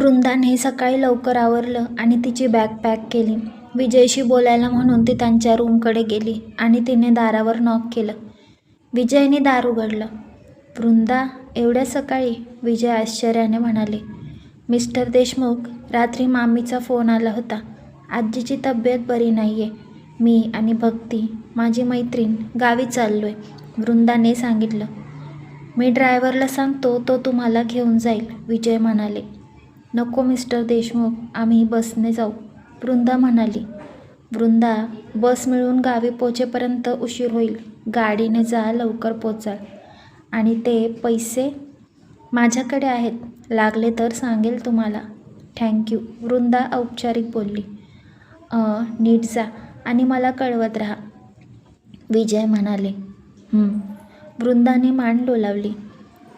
वृंदाने सकाळी लवकर आवरलं आणि तिची बॅग पॅक केली. विजयशी बोलायला म्हणून ती त्यांच्या रूमकडे गेली आणि तिने दारावर नॉक केलं. विजयने दार उघडलं. वृंदा एवढ्या सकाळी? विजय आश्चर्याने म्हणाले. मिस्टर देशमुख रात्री मामीचा फोन आला होता. आजीची तब्येत बरी नाही आहे मी आणि भक्ती माझी मैत्रीण गावी चाललो आहे वृंदाने सांगितलं. मी ड्रायव्हरला सांगतो तो तुम्हाला घेऊन जाईल विजय म्हणाले. नको मिस्टर देशमुख आम्ही बसने जाऊ. वृंदा म्हणाली वृंदा बस मिळून गावी पोचेपर्यंत उशीर होईल. गाडीने जा लवकर पोचाल. आणि ते पैसे? माझ्याकडे आहेत. लागले तर सांगेल तुम्हाला. थँक्यू वृंदा औपचारिक बोलली नीट जा आणि मला कळवत राहा. विजय म्हणाले वृंदाने मान डोलावली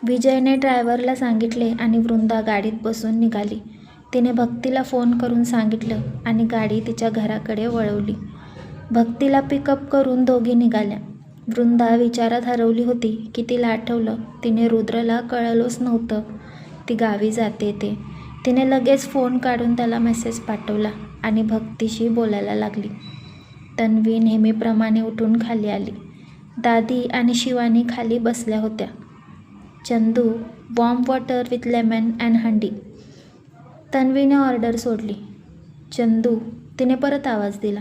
विजयने ड्रायव्हरला सांगितले आणि वृंदा गाडीत बसून निघाली. तिने भक्तीला फोन करून सांगितलं आणि गाडी तिच्या घराकडे वळवली. भक्तीला पिकअप करून दोघी निघाल्या. वृंदा विचारात हरवली होती की तिला आठवलं. तिने रुद्रला कळलोच नव्हतं. ती गावी जाते ते. तिने लगेच फोन काढून त्याला मेसेज पाठवला आणि भक्तीशी बोलायला लागली. तन्वी नेहमीप्रमाणे उठून खाली आली. दादी आणि शिवानी खाली बसल्या होत्या. Chandu warm water with lemon and handi तन्वीने order सोडली. चंदू तिने परत आवाज दिला.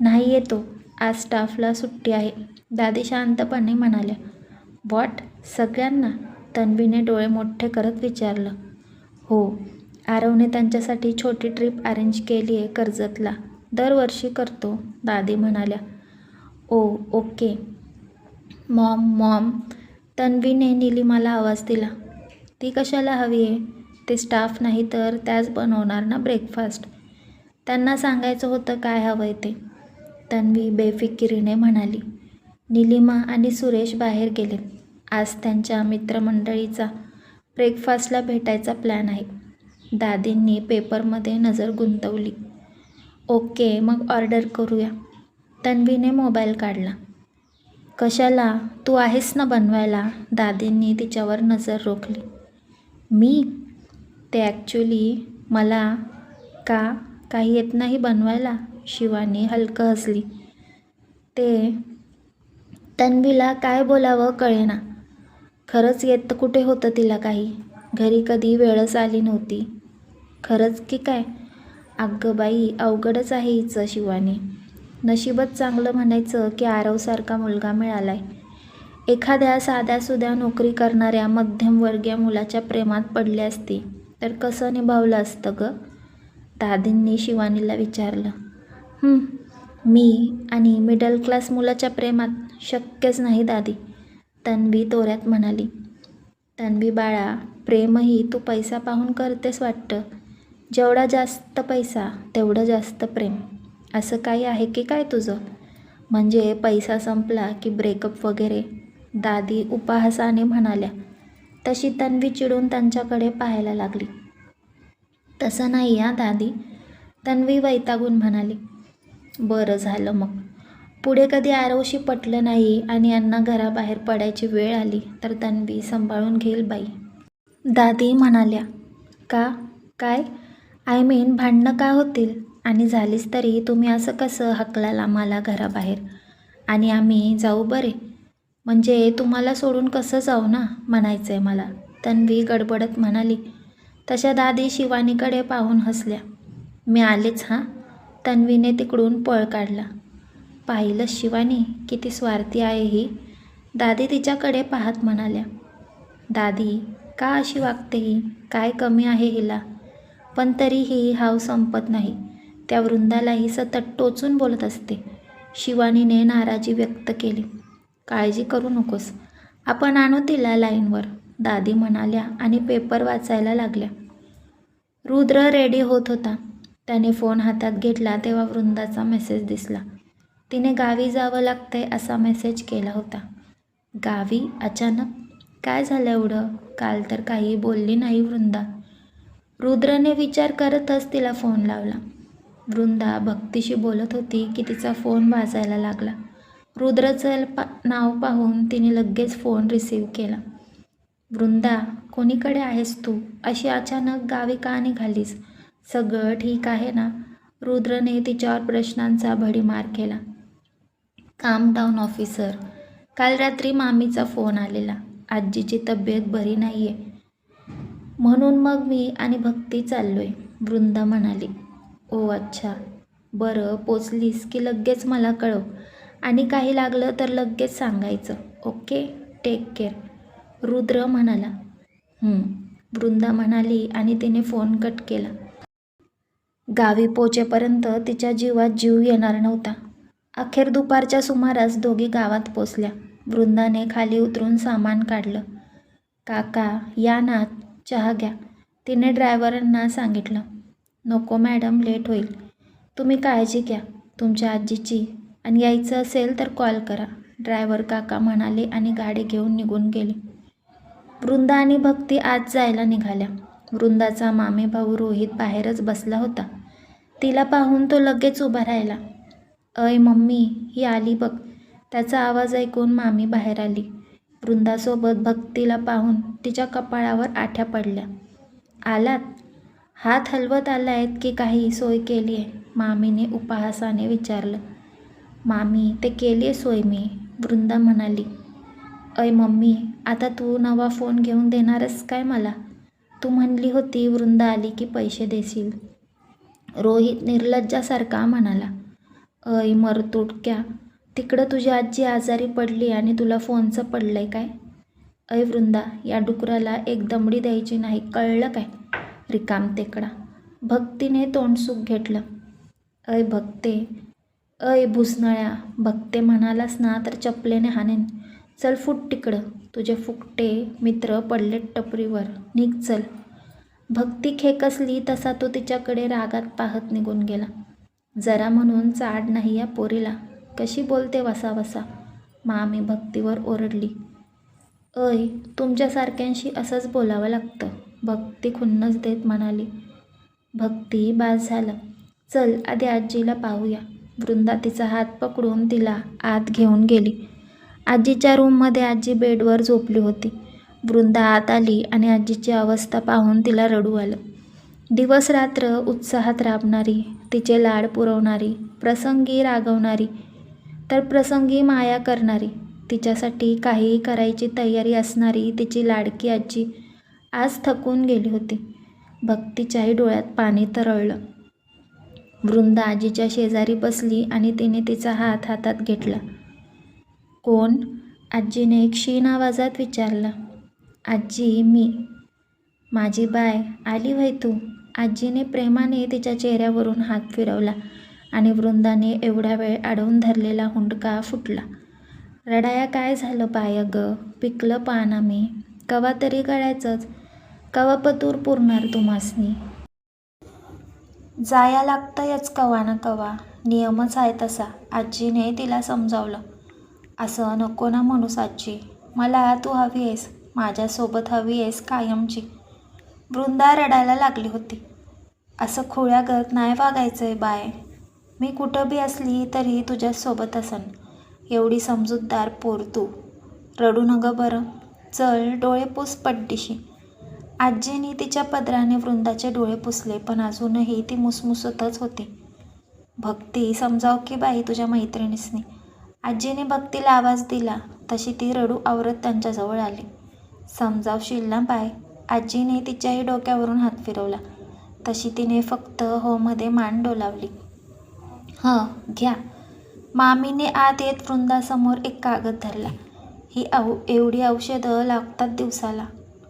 नाही येतो. आज स्टाफला सुट्टी आहे. दादी शांतपणे म्हणाल्या. वॉट सगळ्यांना? तन्वीने डोळे मोठे करत विचारलं. हो आरवने त्यांच्यासाठी छोटी ट्रिप अरेंज केली आहे कर्जतला. दरवर्षी करतो दादी म्हणाल्या. ओ ओके मॉम मॉम तन्वीने निलिमाला आवाज दिला. ती कशाला हवी आहे? ते स्टाफ नाही तर त्याच बनवणार ना ब्रेकफास्ट? त्यांना सांगायचं होतं काय हवं आहे ते. तन्वी बेफिकिरीने म्हणाली. निलिमा आणि सुरेश बाहेर गेले. आज त्यांच्या मित्रमंडळीचा ब्रेकफास्टला भेटायचा प्लॅन आहे. दादींनी पेपरमध्ये नजर गुंतवली. ओके मग ऑर्डर करूया. तन्वीने मोबाईल काढला. कशाला? तू आहेस ना बनवायला. दादींनी तिच्यावर नजर रोखली. मी? ते ॲक्च्युली मला का काही येत नाही बनवायला? शिवानी हलकं हसली. ते तन्वीला काय बोलावं कळेना. खरंच येत कुठे होतं तिला काही? घरी कधी वेळच आली नव्हती. खरंच की काय? अगं बाई अवघडच आहे हिचं शिवानी. नशीबच चांगलं म्हणायचं की आरवसारखा मुलगा मिळालाय. एखाद्या साध्यासुध्या नोकरी करणाऱ्या मध्यमवर्गीय मुलाच्या प्रेमात पडली असती तर कसं निभावलं असतं गं? दादींनी शिवानीला विचारलं. मी आणि मिडल क्लास मुलाच्या प्रेमात शक्यच नाही दादी तन्वी तोऱ्यात म्हणाली. तन्वी बाळा प्रेमही तू पैसा पाहून करतेस वाटतं. जेवढा जास्त पैसा तेवढं जास्त प्रेम. असं काही आहे की काय तुझं? म्हणजे पैसा संपला की ब्रेकअप वगैरे? दादी उपहासाने म्हणाल्या. तशी तन्वी चिडून त्यांच्याकडे पाहायला लागली. तसं नाही या दादी. तन्वी वैतागून म्हणाली. बरं झालं मग. पुढे कधी आरवशी पटलं नाही आणि यांना घराबाहेर पडायची वेळ आली तर तन्वी सांभाळून घेईल बाई. दादी म्हणाल्या का? काय? आय मीन भांडणं का होतील? आणि झालीच तरी तुम्ही असं कसं हकलाल आम्हाला घराबाहेर? आणि आम्ही जाऊ बरे. म्हणजे तुम्हाला सोडून कसं जाऊ ना? म्हणायचं आहे मला. तन्वी गडबडत म्हणाली. तशा दादी शिवानीकडे पाहून हसल्या. मी आलेच हां? तन्वीने तिकडून पळ काढला. पाहिलं शिवानी किती स्वार्थी आहे ही. दादी तिच्याकडे पाहत म्हणाल्या. दादी का अशी वागते ही? काय कमी आहे हिला? पण तरीही हाव संपत नाही. त्या वृंदालाही सतत टोचून बोलत असते. शिवानीने नाराजी व्यक्त केली. काळजी करू नकोस. आपण आणू तिला लाईनवर. दादी म्हणाल्या आणि पेपर वाचायला लागल्या. रुद्र रेडी होत होता. त्याने फोन हातात घेतला तेव्हा वृंदाचा मेसेज दिसला. तिने गावी जावं लागतंय असा मेसेज केला होता. गावी? अचानक? काय झालं एवढं? काल तर काही बोलली नाही वृंदा. रुद्रने विचार करतच तिला फोन लावला. वृंदा भक्तीशी बोलत होती की तिचा फोन वाजायला लागला. रुद्रचं पा नाव पाहून तिने लगेच फोन रिसीव केला. वृंदा कोणीकडे आहेस तू? अशी अचानक गावी का निघालीस? सगळं ठीक आहे ना? रुद्रने तिच्यावर प्रश्नांचा भडीमार केला. काम डाऊन ऑफिसर काल रात्री मामीचा फोन आलेला. आजीची तब्येत बरी नाही आहे म्हणून मग मी आणि भक्ती चाललोय वृंदा म्हणाली. ओ अच्छा. बरं पोचलीस की लगेच मला कळव. आणि काही लागलं तर लगेच सांगायचं. ओके? Take care. रुद्र म्हणाला. वृंदा म्हणाली आणि तिने फोन कट केला. गावी पोचेपर्यंत तिच्या जीवात जीव येणार नव्हता. अखेर दुपारच्या सुमारास दोघी गावात पोचल्या. वृंदाने खाली उतरून सामान काढलं. काका या ना चहा घ्या. तिने ड्रायव्हरांना सांगितलं. नको मॅडम लेट होईल. तुम्ही काळजी घ्या तुमच्या आजीची. आणि यायचं असेल तर कॉल करा. ड्रायव्हर काका म्हणाले आणि गाडी घेऊन निघून गेले. वृंदा आणि भक्ती आज जायला निघाल्या. वृंदाचा मामे भाऊ रोहित बाहेरच बसला होता. तिला पाहून तो लगेच उभा राहिला. अय मम्मी ही आली बघ. त्याचा आवाज ऐकून मामी बाहेर आली. वृंदासोबत भक्तीला पाहून तिच्या कपाळावर आठ्या पडल्या. आलात? हात हलवत आला आहेत की काही सोय केली आहे मामीने उपहासाने विचारलं. मामी ते केली आहे सोय मी वृंदा म्हणाली. अय मम्मी आता तू नवा फोन घेऊन देणारस काय मला? तू म्हणली होती वृंदा आली की पैसे देशील. रोहित निर्लज्जासारखा म्हणाला. अय मरतुटक्या तिकडं तुझी आजी आजारी पडली आणि तुला फोनचं पडलं आहे काय? अय वृंदा या डुकराला एक दमडी द्यायची नाही कळलं काय? रिकाम तेकडा भक्तीने तोंडसुख घेतलं. अय भक्ते अय भुसनळ्या भक्ते म्हणालास ना तर चपलेने हाणेन चल फुट तिकडं. तुझे फुकटे मित्र पडलेत टपरीवर. निघ चल. भक्ती खेकसली तसा तो तिच्याकडे रागात पाहत निघून गेला. जरा म्हणून चाड नाही या पोरीला. कशी बोलते वसा वसा मामी भक्तीवर ओरडली. अय तुमच्यासारख्यांशी असंच बोलावं लागतं. भक्ती खुन्नस देत म्हणाली. भक्ती बास झालं. चल आधी आजीला पाहूया. वृंदा तिचा हात पकडून तिला आत घेऊन गेली. आजीच्या रूममध्ये आजी बेडवर झोपली होती. वृंदा आत आली आणि आजीची अवस्था पाहून तिला रडू आलं. दिवस रात्र उत्साहात राबणारी तिचे लाड पुरवणारी प्रसंगी रागवणारी तर प्रसंगी माया करणारी तिच्यासाठी काहीही करायची तयारी असणारी तिची लाडकी आजी आज थकून गेली होती. भक्तीच्याही डोळ्यात पाणी तरळलं. वृंदा आजीच्या शेजारी बसली आणि तिने तिचा हात हातात घेतला. कोण? आजीने क्षीण आवाजात विचारलं. आजी मी. माझी बाय. आली वय तू? आजीने प्रेमाने तिच्या चेहऱ्यावरून हात फिरवला आणि वृंदाने एवढा वेळ अडवून धरलेला हुंडका फुटला. रडाया काय झालं बाय अगं? पिकलं पान आम्ही. कवा तरी कळायचंच कवा पतूर पुरणार तुम्हासनी. जाया लागतंयच कवा ना कवा. नियमच आहे तसा. आजीने तिला समजावलं. असं नको ना म्हणूस आजी मला तू हवी आहेस. माझ्यासोबत हवी आहेस कायमची. वृंदा रडायला लागली होती. असं खोळ्या गत नाही वागायचं आहे बाय. मी कुठं बी असली तरी तुझ्यासोबत असन. एवढी समजूतदार पोर तू. रडू नगं बरं. चल डोळे पूस पड्डीशी आजीने तिच्या पदराने वृंदाचे डोळे पुसले पण अजूनही ती मुसमुसतच होती. भक्ती समजाव की बाई तुझ्या मैत्रिणीसनी? आजीने भक्तीला आवाज दिला. तशी ती रडू आवरत त्यांच्याजवळ आली. समजावशील ना बाय आजीने तिच्याही डोक्यावरून हात फिरवला. तशी तिने फक्त होमध्ये मान डोलावली. हं घ्या. मामीने आत येत वृंदासमोर एक कागद धरला. ही औ एवढी औषधं लागतात दिवसाला.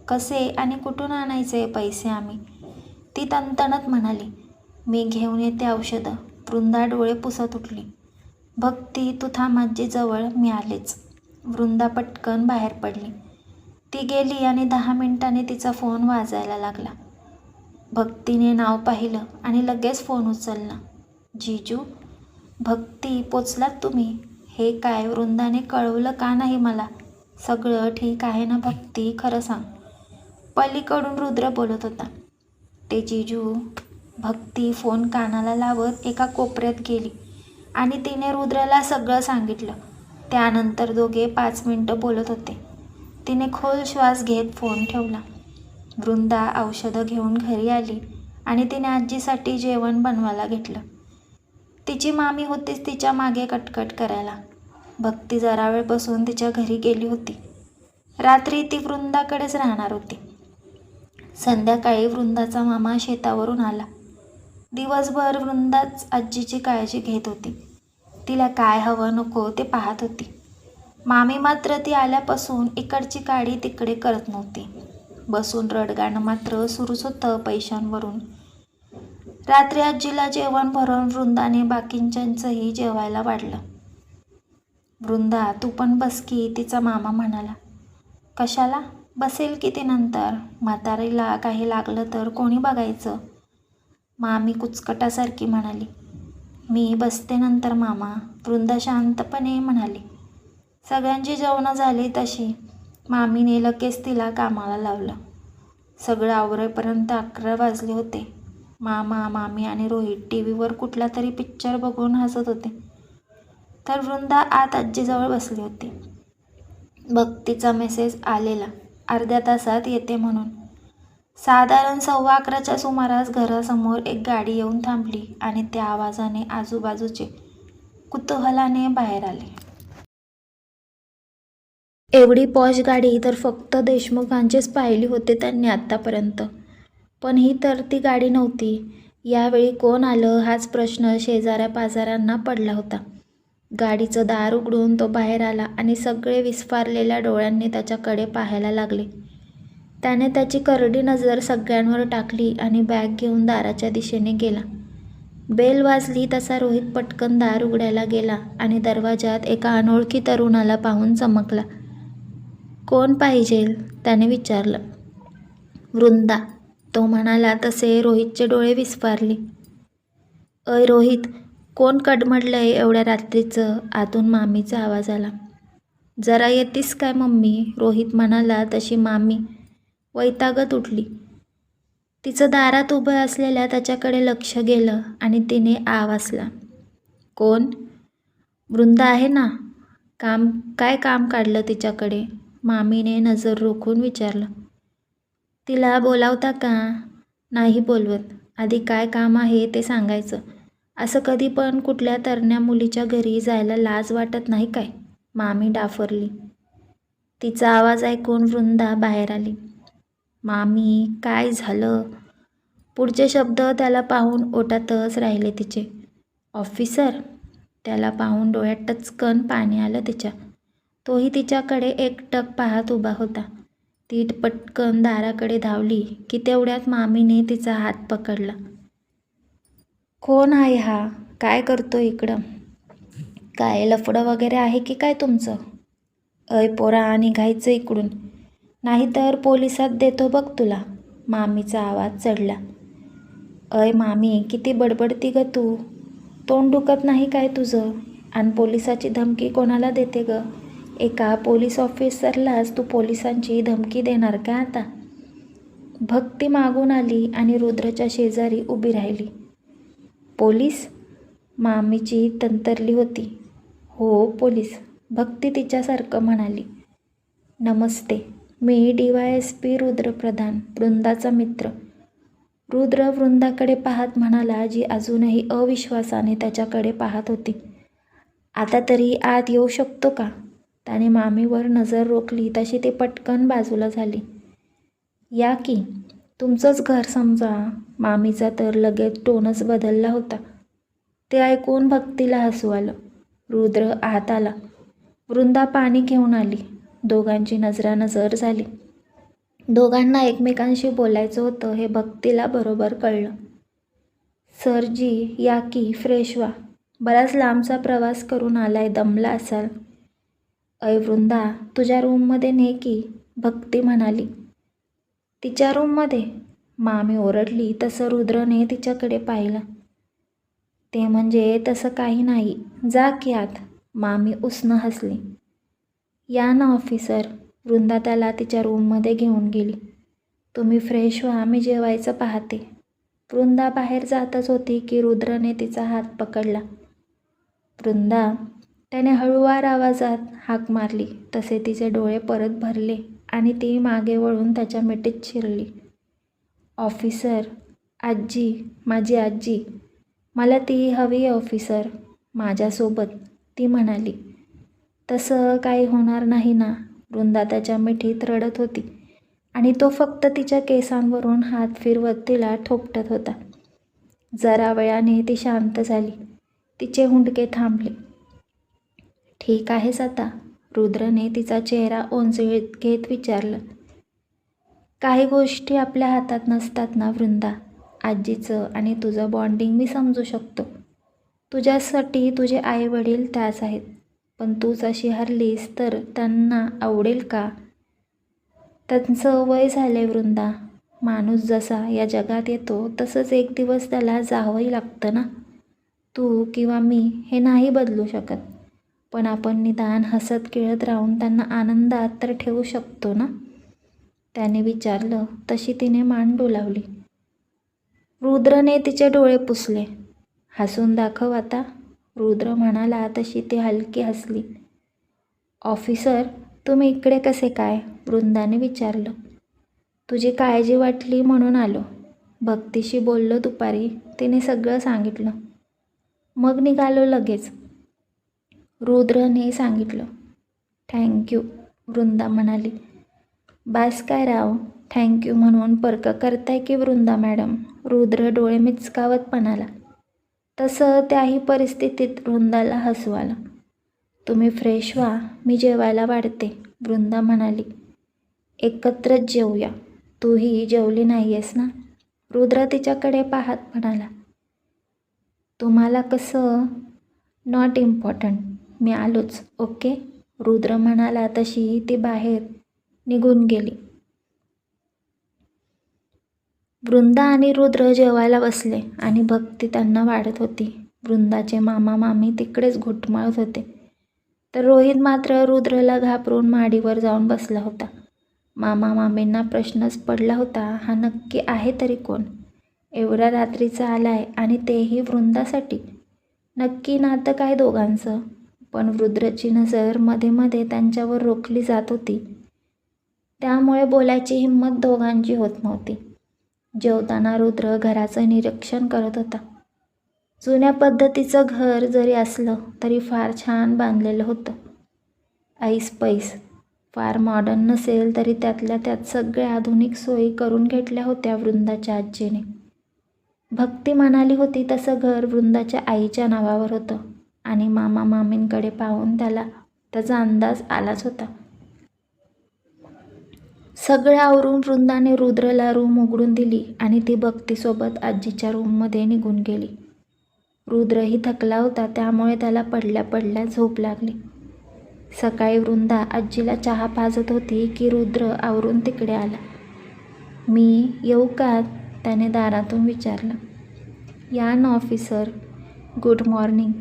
कसे आणि कुठून आणायचे पैसे आम्ही? ती तणतणत म्हणाली मी घेऊन येते औषधं. वृंदा डोळे पुसत उठली. भक्ती तुथा थांब आजीजवळ मी आलेच. वृंदा पटकन बाहेर पडली. ती गेली आणि दहा मिनिटांनी तिचा फोन वाजायला लागला. भक्तीने नाव पाहिलं आणि लगेच फोन उचलला. जीजू भक्ती पोचलात तुम्ही? हे काय वृंदाने कळवलं का नाही मला? सगळं ठीक आहे ना भक्ती? खरं सांग. पलीकडून रुद्र बोलत होता. ते जीजू भक्ती फोन कानाला लावत एका कोपऱ्यात गेली आणि तिने रुद्राला सगळं सांगितलं. त्यानंतर दोघे पाच मिनटं बोलत होते. तिने खोल श्वास घेत फोन ठेवला. वृंदा औषधं घेऊन घरी आली आणि तिने आजीसाठी जेवण बनवायला घेतलं. तिची मामी होतीच तिच्यामागे कटकट करायला. भक्ती जरा वेळ बसून तिच्या घरी गेली होती. रात्री ती वृंदाकडेच राहणार होती. संध्याकाळी वृंदाचा मामा शेतावरून आला. दिवसभर वृंदाच आजीची काळजी घेत होती. तिला काय हवं नको ते पाहत होती. मामी मात्र ती आल्यापासून इकडची काडी तिकडे करत नव्हती. बसून रडगाणं मात्र सुरूच होतं पैशांवरून. रात्री आजीला जेवण भरून वृंदाने बाकींच्यांचंही जेवायला वाढलं. वृंदा तू पण बस की तिचा मामा म्हणाला. कशाला? बसेल की ते नंतर? म्हातारीला काही लागलं तर कोणी बघायचं? मामी कुचकटासारखी म्हणाली. मी बसते नंतर मामा वृंदा शांतपणे म्हणाली. सगळ्यांची जेवणं झाली तशी. मामीने लगेच तिला कामाला लावलं. सगळं आवरेपर्यंत अकरा वाजले होते. मामा मामी आणि रोहित टी व्हीवर कुठला तरी पिक्चर बघून हसत होते. तर वृंदा आत आजीजवळ बसली होती. भक्तीचा मेसेज आलेला. अर्ध्या तासात येते म्हणून. साधारण सव्वा अकराच्या सुमारास घरासमोर एक गाडी येऊन थांबली आणि त्या आवाजाने आजूबाजूचे कुतूहलाने बाहेर आले. एवढी पॉश गाडी तर फक्त देशमुखांचीच पाहिली होती त्यांनी आत्तापर्यंत. पण ही तर ती गाडी नव्हती. यावेळी कोण आलं हाच प्रश्न शेजाऱ्या पाजाऱ्यांना पडला होता. गाडीचं दार उघडून तो बाहेर आला आणि सगळे विस्फारलेल्या डोळ्यांनी त्याच्याकडे पाहायला लागले. त्याने त्याची करडी नजर सगळ्यांवर टाकली आणि बॅग घेऊन दाराच्या दिशेने गेला. बेल वाजली तसा रोहित पटकन दार उघडायला गेला आणि दरवाजात एका अनोळखी तरुणाला पाहून चमकला. कोण पाहिजे? त्याने विचारलं. वृंदा. तो म्हणाला तसे रोहितचे डोळे विस्फारले. अय रोहित कोण कडमडलंय एवढ्या रात्रीचं? आतून मामीचा आवाज आला. जरा येतीस काय मम्मी? रोहित म्हणाला तशी मामी वैतागत उठली. तिचं दारात उभं असलेल्या त्याच्याकडे लक्ष गेलं आणि तिने आवासला कोण? वृंदा आहे ना? काम काय काम काढलं तिच्याकडे? मामीने नजर रोखून विचारलं. तिला बोलावता का? नाही बोलवत. आधी काय काम आहे ते सांगायचं. असं कधी पण कुठल्या तरण्या मुलीच्या घरी जायला लाज वाटत नाही काय? मामी डाफरली. तिचा आवाज ऐकून वृंदा बाहेर आली. मामी काय झालं? पुढचे शब्द त्याला पाहून ओटातच राहिले तिचे. ऑफिसर? त्याला पाहून डोळ्यात टचकन पाणी आलं तिच्या. तोही तिच्याकडे एकटक पाहत उभा होता. ती पटकन दाराकडे धावली की तेवढ्यात मामीने तिचा हात पकडला. कोण आहे हा? काय करतो इकडं? काय लफडं वगैरे आहे की काय तुमचं? अय पोरा निघायचं इकडून. नाहीतर पोलिसात देतो बघ तुला. मामीचा आवाज चढला. अय मामी किती बडबडती ग तू. तोंड दुखत नाही काय तुझं? आणि पोलिसाची धमकी कोणाला देते ग? एका पोलीस ऑफिसरलाच तू पोलिसांची धमकी देणार का आता? भक्ती मागून आली आणि रुद्रच्या शेजारी उभी राहिली. पोलीस? मामीची तंतरली होती. हो पोलीस. भक्ती तिच्यासारखं म्हणाली. नमस्ते. मी D Y S P Rudrapradhan वृंदाचा मित्र. रुद्र वृंदाकडे पाहत म्हणाला जी अजूनही अविश्वासाने त्याच्याकडे पाहत होती. आता तरी आत येऊ शकतो का? त्याने मामीवर नजर रोखली तशी ती पटकन बाजूला झाली. या की? तुमचंच घर समजा. मामीचा तर लगेच टोनच बदलला होता. ते ऐकून भक्तीला हसू आलं. रुद्र आत आला. वृंदा पाणी घेऊन आली. दोघांची नजरानजर झाली. दोघांना एकमेकांशी बोलायचं होतं हे भक्तीला बरोबर कळलं. सरजी या की फ्रेश व्हा बराच लांबचा प्रवास करून आलाय दमला असाल. अय वृंदा तुझ्या रूममध्ये ने की भक्ती म्हणाली. तिच्या रूममध्ये. मामी ओरडली तसं रुद्रने तिच्याकडे पाहिलं. ते म्हणजे तसं काही नाही. जा की आत. मामी उसनं हसली. या ना ऑफिसर. वृंदा त्याला तिच्या रूममध्ये घेऊन गेली. तुम्ही फ्रेश व्हा मी जेवायचं पाहते. वृंदा बाहेर जातच होती की रुद्रने तिचा हात पकडला. वृंदा त्याने हळूवार आवाजात हाक मारली. तसे तिचे डोळे परत भरले. आणि ती मागे वळून त्याच्या मिठीत शिरली. ऑफिसर आजी माझी आजी मला ती हवी आहे ऑफिसर माझ्यासोबत ती म्हणाली. तसं काही होणार नाही ना वृंदा त्याच्या मिठीत रडत होती आणि तो फक्त तिच्या केसांवरून हात फिरवत तिला ठोपटत होता. जरा वेळाने ती शांत झाली. तिचे हुंडके थांबले. ठीक आहेस आता. रुद्रने तिचा चेहरा ओंजळीत घेत विचारलं काही गोष्टी आपल्या हातात नसतात ना वृंदा? आजीचं आणि तुझं बॉन्डिंग मी समजू शकतो. तुझ्यासाठी तुझे आई वडील त्याच आहेत. पण तूच अशी हरलीस तर त्यांना आवडेल का? त्यांचं वय झाले वृंदा. माणूस जसा या जगात येतो तसंच एक दिवस त्याला जावंही लागतं ना? तू किंवा मी हे नाही बदलू शकत. पण आपण निदान हसत खेळत राहून त्यांना आनंदात तर ठेवू शकतो ना? त्याने विचारलं. तशी तिने मान डोलावली. रुद्रने तिचे डोळे पुसले. हसून दाखव आता. रुद्र म्हणाला तशी ती हलकी हसली. ऑफिसर तुम्ही इकडे कसे काय? वृंदाने विचारलं. तुझी काळजी वाटली म्हणून आलो. भक्तीशी बोललो दुपारी. तिने सगळं सांगितलं. मग निघालो लगेच. रुद्रने सांगितलं. थँक्यू वृंदा म्हणाली. बास काय राव थँक्यू म्हणून पर्क करताय की वृंदा मॅडम? रुद्र डोळे मिचकावत म्हणाला. तसं त्याही परिस्थितीत वृंदाला हसू आलं. तुम्ही फ्रेश व्हा मी जेवायला वाढते वृंदा म्हणाली. एकत्रच जेवूया तूही जेवली नाही आहेस ना? रुद्र तिच्याकडे पाहत म्हणाला. तुम्हाला कसं? नॉट इम्पॉर्टंट मी आलोच. ओके? रुद्र म्हणाला तशी ती बाहेर निघून गेली. वृंदा आणि रुद्र जेवायला बसले आणि भक्ती त्यांना वाढत होती. वृंदाचे मामा मामी तिकडेच घुटमाळत होते. तर रोहित मात्र रुद्रला घाबरून माडीवर जाऊन बसला होता. मामा मामींना प्रश्नच पडला होता हा नक्की आहे तरी कोण? एवढ्या रात्रीचा आलाय आणि तेही वृंदासाठी? नक्की नातं काय दोघांचं? पण रुद्रची नजरमध्ये मध्ये त्यांच्यावर रोखली जात होती. त्यामुळे बोलायची हिंमत दोघांची होत नव्हती. जेवताना रुद्र घराचं निरीक्षण करत होता. जुन्या पद्धतीचं घर जरी असलं तरी फार छान बांधलेलं होतं. ऐस पैस फार मॉडर्न नसेल तरी त्यातल्या त्यात सगळ्या आधुनिक सोयी करून घेतल्या होत्या वृंदाच्या आजीने भक्ती म्हणाली होती तसं घर वृंदाच्या आईच्या नावावर होतं. आणि मामा मामींकडे पाहून त्याला त्याचा अंदाज आलाच होता. सगळं आवरून वृंदाने रुद्रला रूम उघडून दिली आणि ती भक्तीसोबत आजीच्या रूममध्ये निघून गेली. रुद्रही थकला होता त्यामुळे त्याला पडल्या पडल्या झोप लागली. सकाळी वृंदा आजीला चहा पाजत होती की रुद्र आवरून तिकडे आला. मी येऊ का? त्याने दारातून विचारलं. या ना ऑफिसर. Good morning.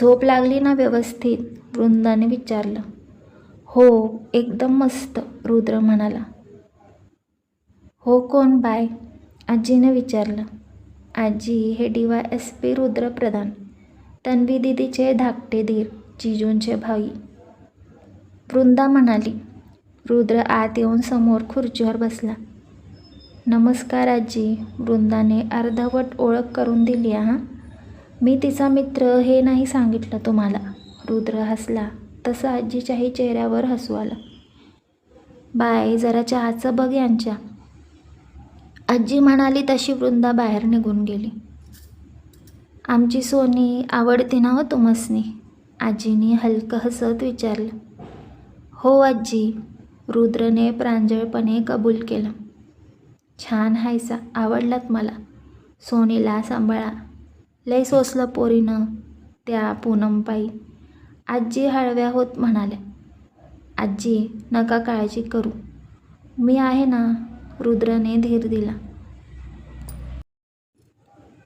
झोप लागली ना व्यवस्थित? वृंदाने विचारलं. हो एकदम मस्त रुद्र म्हणाला. हो कोण बाय? आजीने विचारलं. आजी हे D Y S P Rudra Pradhan Tanvi दिदीचे धाकटे धीर जिजूंचे भाई. वृंदा म्हणाली रुद्र आत येऊन समोर खुर्चीवर बसला. नमस्कार आजी वृंदाने अर्धवट ओळख करून दिली हां? मी तिचा मित्र हे नाही सांगितलं तुम्हाला. रुद्र हसला. तसं आजीच्याही चेहऱ्यावर हसू आलं. बाय जरा चहाचं बघ यांच्या. आजी म्हणाली तशी वृंदा बाहेर निघून गेली. आमची सोनी आवडते ना हो तुमसनी? आजीने हलकं हसत विचारलं. हो आजी रुद्रने प्रांजळपणे कबूल केलं. छान हायसा आवडलात मला. सोनीला सांभाळा. लय सोसलं पोरीनं त्या पूनमपायी आजी हळव्या होत म्हणाल्या आजी नका काळजी करू. मी आहे ना रुद्रने धीर दिला.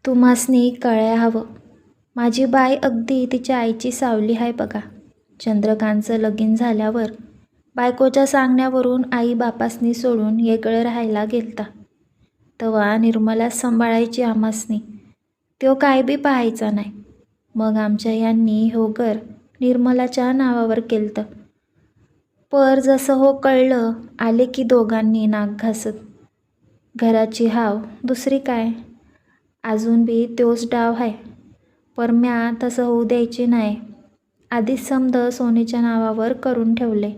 तुम्हासनी कळ्या हवं. माझी बाई अगदी तिच्या आईची सावली आहे बघा. चंद्रकांतचं लगीन झाल्यावर बायकोच्या सांगण्यावरून आई बापासनी सोडून येगळं राहायला गेलता. तवा निर्मला सांभाळायची आमासनी तो काय बी पाहायचा नाही. मग आमच्या यांनी हो घर निर्मलाच्या नावावर केलतं. पर जसं हो कळलं आले की दोघांनी नाक घासत. घराची हाव दुसरी काय? अजून बी तोच डाव आहे पर म्या तसं होऊ द्यायची नाही. आधीच समद सोनीच्या नावावर करून ठेवले.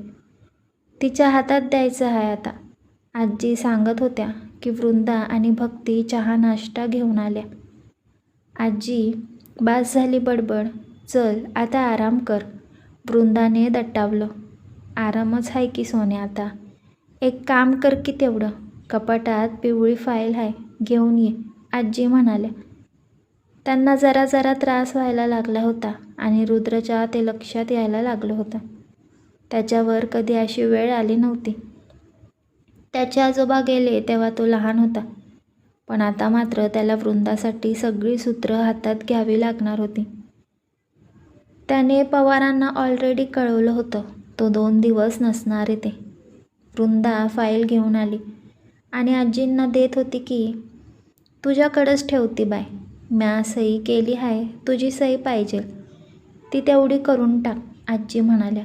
तिच्या हातात द्यायचं आहे आता. आजी सांगत होत्या की वृंदा आणि भक्ती चहा नाश्ता घेऊन आल्या. आजी बास झाली बडबड. चल आता आराम कर. वृंदाने दट्टावलं आरामच आहे की सोने आता. एक काम कर की तेवढं. कपाटात पिवळी फाईल आहे घेऊन ये आजी म्हणाल्या. त्यांना जरा जरा त्रास व्हायला लागला होता आणि रुद्रच्या ते लक्षात यायला लागलं होतं. त्याच्यावर कधी अशी वेळ आली नव्हती. त्याचे आजोबा गेले तेव्हा तो लहान होता. पण आता मात्र त्याला वृंदासाठी सगळी सूत्रं हातात घ्यावी लागणार होती. त्याने पवारांना ऑलरेडी कळवलं होतं. तो दोन दिवस नसणार आहे ते वृंदा फाईल घेऊन आली आणि आजींना देत होती की तुझ्याकडंच ठेवती बाय. म्या सही केली आहे तुझी सही पाहिजे. ती तेवढी करून टाक आजी म्हणाल्या.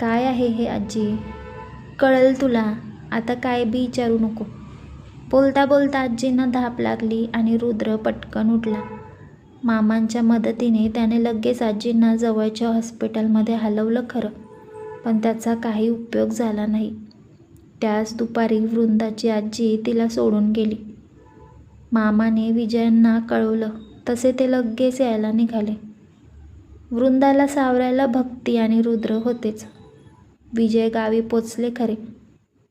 काय आहे हे आजी? कळल तुला. आता काय बी विचारू नको. बोलता बोलता आजींना धाप लागली आणि रुद्र पटकन उठला. मामांच्या मदतीने त्याने लगेच आजींना जवळच्या हॉस्पिटलमध्ये हलवलं खरं पण त्याचा काही उपयोग झाला नाही. त्याच दुपारी वृंदाची आजी तिला सोडून गेली. मामाने विजयांना कळवलं तसे ते लगेच यायला निघाले. वृंदाला सावरायला भक्ती आणि रुद्र होतेच. विजय गावी पोचले खरे.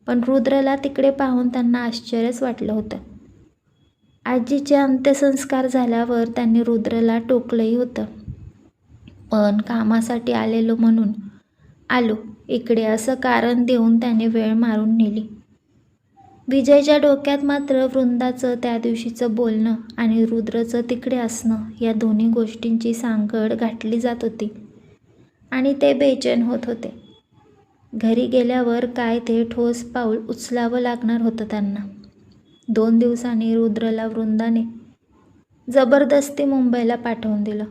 पण रुद्रला तिकडे पाहून त्यांना आश्चर्यच वाटलं होतं. आजीचे अंत्यसंस्कार झाल्यावर त्यांनी रुद्रला टोकलंही होतं. पण कामासाठी आलेलो म्हणून आलो. इकडे असं कारण देऊन त्याने वेळ मारून नेली. विजयच्या डोक्यात मात्र वृंदाचं त्या दिवशीचं बोलणं आणि रुद्रचं तिकडे असणं या दोन्ही गोष्टींची सांगड गाठली जात होती. आणि ते बेचैन होत होते. घरी गेल्यावर काय ते ठोस पाऊल उचलावं लागणार होतं त्यांना. दोन दिवसांनी रुद्रला वृंदाने जबरदस्ती मुंबईला पाठवून दिलं.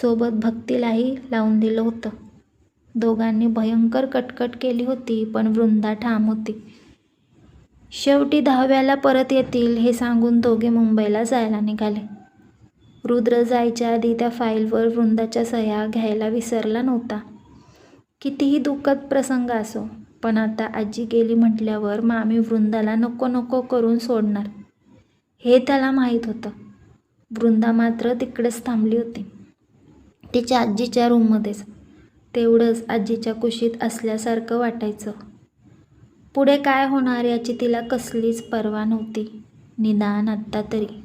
सोबत भक्तीलाही लावून दिलं होतं. दोघांनी भयंकर कटकट केली होती पण वृंदा ठाम होती. शेवटी दहाव्याला परत येतील हे सांगून दोघे मुंबईला जायला निघाले. रुद्र जायच्या आधी त्या फाईलवर वृंदाच्या सह्या घ्यायला विसरला नव्हता. कितीही दुःखद प्रसंग असो पण आता आजी गेली म्हटल्यावर मामी वृंदाला नको नको करून सोडणार. हे त्याला माहीत होतं. वृंदा मात्र तिकडेच थांबली होती. तिच्या आजीच्या रूममध्येच. तेवढंच आजीच्या कुशीत असल्यासारखं वाटायचं. पुढे काय होणार याची तिला कसलीच पर्वा नव्हती. निदान आत्ता तरी.